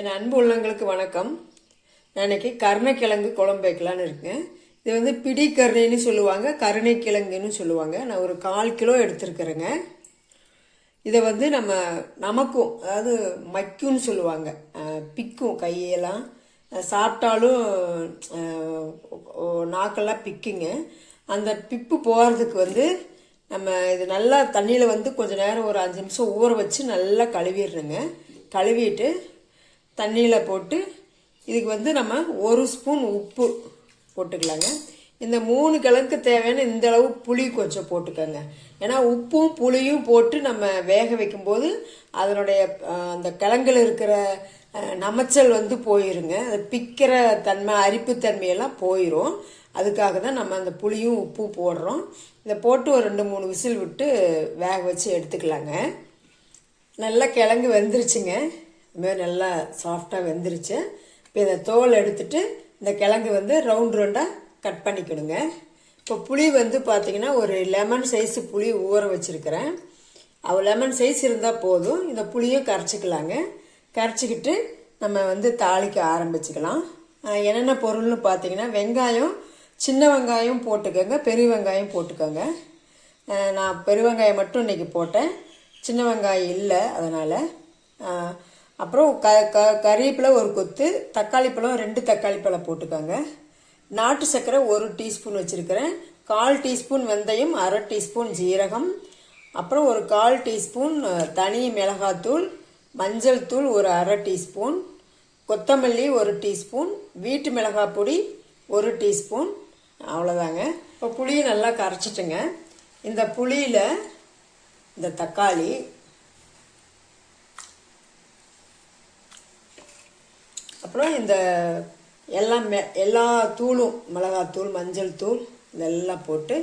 என் அன்பு உள்ளங்களுக்கு வணக்கம். நான் இன்னைக்கு கருணைக்கிழங்கு குழம்பு வைக்கலான்னு இருக்கேன். இது வந்து பிடி கருணைன்னு சொல்லுவாங்க கருணைக்கிழங்குன்னு சொல்லுவாங்க. நான் ஒரு கால் கிலோ எடுத்துருக்குறேங்க. இதை வந்து நம்ம நமக்கும் அதாவது மக்குன்னு சொல்லுவாங்க. பிக்கும் கையெல்லாம். சாப்பிட்டாலும் நாக்கெல்லாம் பிக்குங்க. அந்த பிப்பு போகிறதுக்கு வந்து நம்ம இது நல்லா தண்ணியில் வந்து கொஞ்ச நேரம் ஒரு அஞ்சு நிமிஷம் ஊற வச்சு நல்லா கழுவிடுறேங்க கழுவிட்டு தண்ணியில் போட்டு இதுக்கு வந்து நம்ம ஒரு ஸ்பூன் உப்பு போட்டுக்கலாங்க. இந்த மூணு கிழங்கு தேவையான இந்த அளவு புளி கொஞ்சம் போட்டுக்கோங்க. ஏன்னா உப்பும் புளியும் போட்டு நம்ம வேக வைக்கும்போது அதனுடைய அந்த கிழங்குல இருக்கிற நமைச்சல் வந்து போயிருங்க. அது பிக்கிற தன்மை அரிப்பு தன்மையெல்லாம் போயிடும் அதுக்காக தான் நம்ம அந்த புளியும் உப்பும் போடுறோம். இதை போட்டு ஒரு ரெண்டு மூணு விசில் விட்டு வேக வச்சு எடுத்துக்கலாங்க. நல்லா கிழங்கு வெந்துருச்சுங்க. இதுமாதிரி நல்லா சாஃப்டாக வெந்துருச்சு. இப்போ இதை தோல் எடுத்துட்டு இந்த கிழங்கு வந்து ரவுண்ட் ரவுண்டாக கட் பண்ணிக்கிடுங்க. இப்போ புளி வந்து பார்த்திங்கன்னா ஒரு லெமன் சைஸ் புளி ஊற வச்சுருக்கிறேன். அவள் லெமன் சைஸ் இருந்தால் போதும். இந்த புளியும் கரைச்சிக்கலாங்க. கரைச்சிக்கிட்டு நம்ம வந்து தாளிக்க ஆரம்பிச்சுக்கலாம். என்னென்ன பொருள்னு பார்த்தீங்கன்னா வெங்காயம் சின்ன வெங்காயம் போட்டுக்கோங்க. பெரிய வெங்காயம் போட்டுக்கோங்க. நான் பெரிய வெங்காயம் மட்டும் இன்னைக்கு போட்டேன். சின்ன வெங்காயம் இல்லை அதனால். அப்புறம் க க கறிவேப்பிலை ஒரு கொத்து தக்காளி பழம் ரெண்டு தக்காளி பழம் போட்டுக்கோங்க. நாட்டு சர்க்கரை ஒரு டீஸ்பூன் வச்சுருக்கிறேன். கால் டீஸ்பூன் வெந்தயம் அரை டீஸ்பூன் ஜீரகம் அப்புறம் ஒரு கால் டீஸ்பூன் தனி மிளகாத்தூள் மஞ்சள் தூள் ஒரு அரை டீஸ்பூன் கொத்தமல்லி ஒரு டீஸ்பூன் வீட்டு மிளகாய் பொடி ஒரு டீஸ்பூன். அவ்வளோதாங்க இப்போ புளியை நல்லா கரைச்சிட்டுங்க. இந்த புளியில் இந்த தக்காளி அப்புறம் இந்த எல்லாம் மெ எல்லா தூளும் மிளகாத்தூள் மஞ்சள் தூள் இதெல்லாம் போட்டு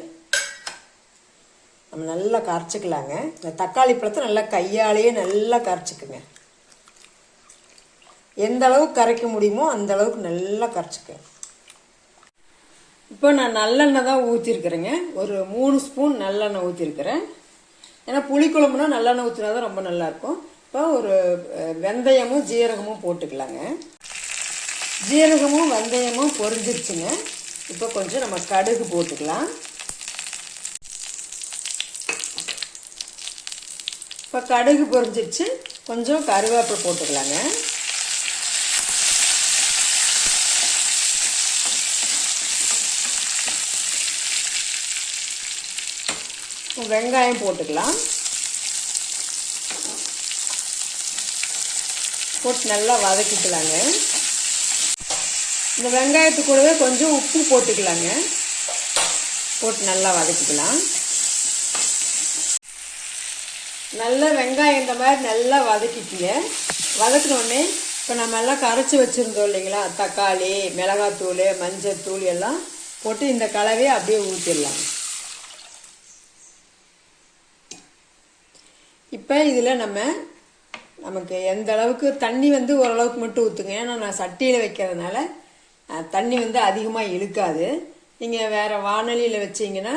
நம்ம நல்லா கரைச்சிக்கலாங்க. இந்த தக்காளி பழத்தை நல்லா கையாலேயே நல்லா கரைச்சிக்குங்க. எந்த அளவுக்கு கரைக்க முடியுமோ அந்த அளவுக்கு நல்லா கரைச்சிக்க. இப்போ நான் நல்லெண்ணெய் தான் ஊற்றிருக்கிறேங்க ஒரு மூணு ஸ்பூன் நல்லெண்ணெய் ஊற்றிருக்கிறேன் ஏன்னா புளிக்குழம்புனா நல்லெண்ணெய் ஊற்றினா தான் ரொம்ப நல்லாயிருக்கும் இப்போ ஒரு வெந்தயமும் ஜீரகமும் போட்டுக்கலாங்க. ஜீரகமும் வெந்தயமும் பொரிஞ்சிருச்சுங்க. இப்போ கொஞ்சம் நம்ம கடுகு போட்டுக்கலாம். இப்போ கடுகு பொரிஞ்சிருச்சு. கொஞ்சம் கருவேப்பிலை போட்டுக்கலாங்க. வெங்காயம் போட்டுக்கலாம். போட்டு நல்லா வதக்கிக்கலாங்க. இந்த வெங்காயத்து கூடவே கொஞ்சம் உப்பு போட்டுக்கலாங்க. போட்டு நல்லா வதக்கிக்கலாம். நல்லா வெங்காயம் இந்த மாதிரி நல்லா வதக்கிக்கங்க. வதக்கினோடனே இப்போ நம்ம எல்லாம் கரைச்சி வச்சுருந்தோம் இல்லைங்களா? தக்காளி மிளகாத்தூள் மஞ்சத்தூள் எல்லாம் போட்டு இந்த கலவையை அப்படியே ஊற்றிடலாம் இப்போ இதில் நம்ம நமக்கு எந்த அளவுக்கு தண்ணி வந்து ஓரளவுக்கு மட்டும் ஊற்றுங்க ஏன்னா நான் சட்டியில் வைக்கிறதுனால தண்ணி வந்து அதிகமாக இழுக்காது. நீங்கள் வேறு வானலியில் வச்சிங்கன்னா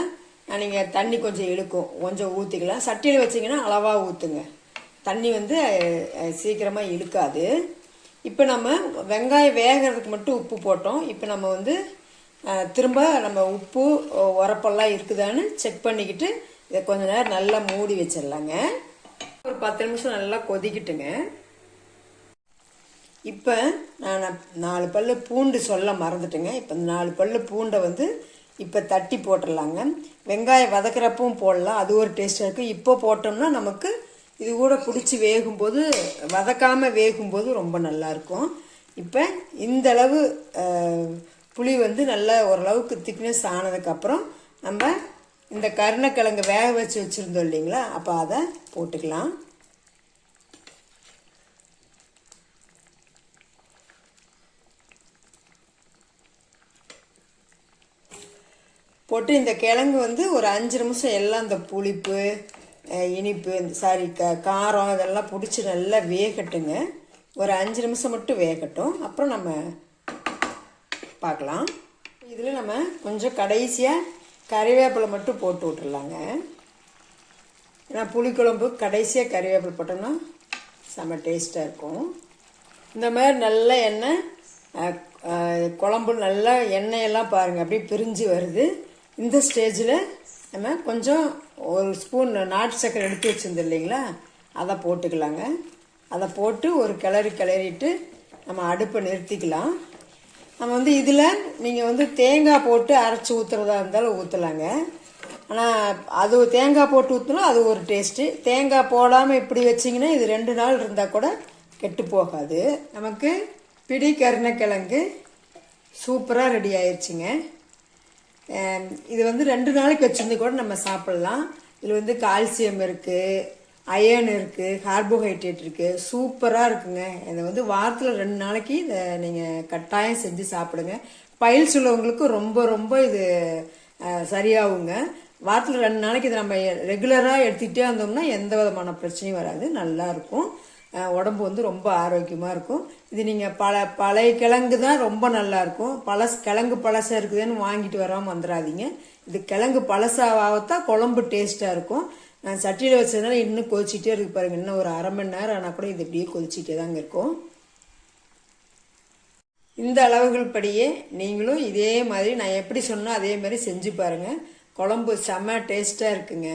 நீங்கள் தண்ணி கொஞ்சம் இழுக்கும். கொஞ்சம் ஊற்றிக்கலாம் சட்டியில் வச்சீங்கன்னா அளவாக ஊற்றுங்க தண்ணி வந்து சீக்கிரமாக இழுக்காது. இப்போ நம்ம வெங்காயம் வேகிறதுக்கு மட்டும் உப்பு போட்டோம். இப்போ நம்ம வந்து திரும்ப நம்ம உப்பு உரப்பெல்லாம் இருக்குதான்னு செக் பண்ணிக்கிட்டு இதை கொஞ்ச நேரம் நல்லா மூடி வச்சிடலாங்க. ஒரு பத்து நிமிஷம் நல்லா கொதிக்கிட்டுங்க. இப்போ நான் நாலு பல்லு பூண்டு சொல்ல மறந்துட்டேங்க. இப்போ இந்த நாலு பல்லு பூண்டை வந்து இப்போ தட்டி போட்டுடலாங்க. வெங்காயம் வதக்கிறப்பவும் போடலாம். அது ஒரு டேஸ்ட்டாக இருக்குது இப்போ போட்டோம்னா நமக்கு இது கூட பிடிச்சி வேகும்போது வதக்காமல் வேகும்போது ரொம்ப நல்லாயிருக்கும் இப்போ இந்த அளவு புளி வந்து நல்லா ஓரளவுக்கு திக்னஸ் ஆனதுக்கப்புறம் நம்ம இந்த கருணக்கிழங்கு வேக வச்சு வச்சுருந்தோம் இல்லைங்களா? அப்போ அதை போட்டுக்கலாம். போட்டு இந்த கிழங்கு வந்து ஒரு அஞ்சு நிமிஷம் எல்லாம் இந்த புளிப்பு இனிப்பு சாரி க காரம் இதெல்லாம் பிடிச்சி நல்லா வேகட்டுங்க. ஒரு அஞ்சு நிமிஷம் மட்டும் வேகட்டும். அப்புறம் நம்ம பார்க்கலாம். இதில் நம்ம கொஞ்சம் கடைசியாக கறிவேப்பிலை மட்டும் போட்டு விட்டுடலாங்க ஏன்னா புளிக்குழம்பு கடைசியாக கறிவேப்பிலை போட்டோம்னா செம்ம டேஸ்ட்டாக இருக்கும். இந்த மாதிரி நல்ல எண்ணெய் குழம்பு நல்லா எண்ணெயெல்லாம் பாருங்கள் அப்படியே பிரிஞ்சு வருது. இந்த ஸ்டேஜில் நம்ம கொஞ்சம் ஒரு ஸ்பூன் நாட்டு சக்கரை எடுத்து வச்சுருந்தோம் இல்லைங்களா? அதை போட்டுக்கலாங்க. அதை போட்டு ஒரு கிளறி கிளறிட்டு நம்ம அடுப்பை நிறுத்திக்கலாம். நம்ம வந்து இதில் நீங்கள் வந்து தேங்காய் போட்டு அரைச்சி ஊற்றுறதா இருந்தாலும் ஊற்றலாங்க ஆனால் அது தேங்காய் போட்டு ஊற்றினா அது ஒரு டேஸ்ட்டு தேங்காய் போடாமல் இப்படி வச்சிங்கன்னா இது ரெண்டு நாள் இருந்தால் கூட கெட்டு போகாது. நமக்கு பிடி கருணக்கிழங்கு சூப்பராக ரெடி ஆயிடுச்சுங்க இது வந்து ரெண்டு நாளைக்கு வச்சுருந்து கூட நம்ம சாப்பிட்லாம். இதில் வந்து கால்சியம் இருக்குது அயர்ன் இருக்குது கார்போஹைட்ரேட் இருக்குது சூப்பராக இருக்குங்க. இதை வந்து வாரத்தில் ரெண்டு நாளைக்கு இதை நீங்கள் கட்டாயம் செஞ்சு சாப்பிடுங்க. பயில்ஸ் உள்ளவங்களுக்கு ரொம்ப ரொம்ப இது சரியாகுங்க. வாரத்தில் ரெண்டு நாளைக்கு இதை நம்ம ரெகுலராக எடுத்துக்கிட்டே வந்தோம்னா எந்த விதமான பிரச்சனையும் வராது. நல்லாயிருக்கும் உடம்பு வந்து ரொம்ப ஆரோக்கியமாக இருக்கும். இது நீங்கள் பல பழைய கிழங்கு தான் ரொம்ப நல்லாயிருக்கும் பழசு கிழங்கு பழசாக இருக்குதுன்னு வாங்கிட்டு வராமல் வந்துடாதீங்க இது கிழங்கு பழசாகத்தான் குழம்பு டேஸ்ட்டாக இருக்கும். நான் சட்டியில் வச்சதுனால இன்னும் கொதிச்சிட்டே இருக்கு பாருங்க. இன்னும் ஒரு அரை மணி நேரம் ஆனால் கூட இது இப்படியே கொதிச்சிட்டே தாங்க இருக்கும். இந்த அளவுகள் படியே நீங்களும் இதே மாதிரி நான் எப்படி சொன்னோ அதே மாதிரி செஞ்சு பாருங்கள் குழம்பு செம்ம டேஸ்ட்டாக இருக்குங்க.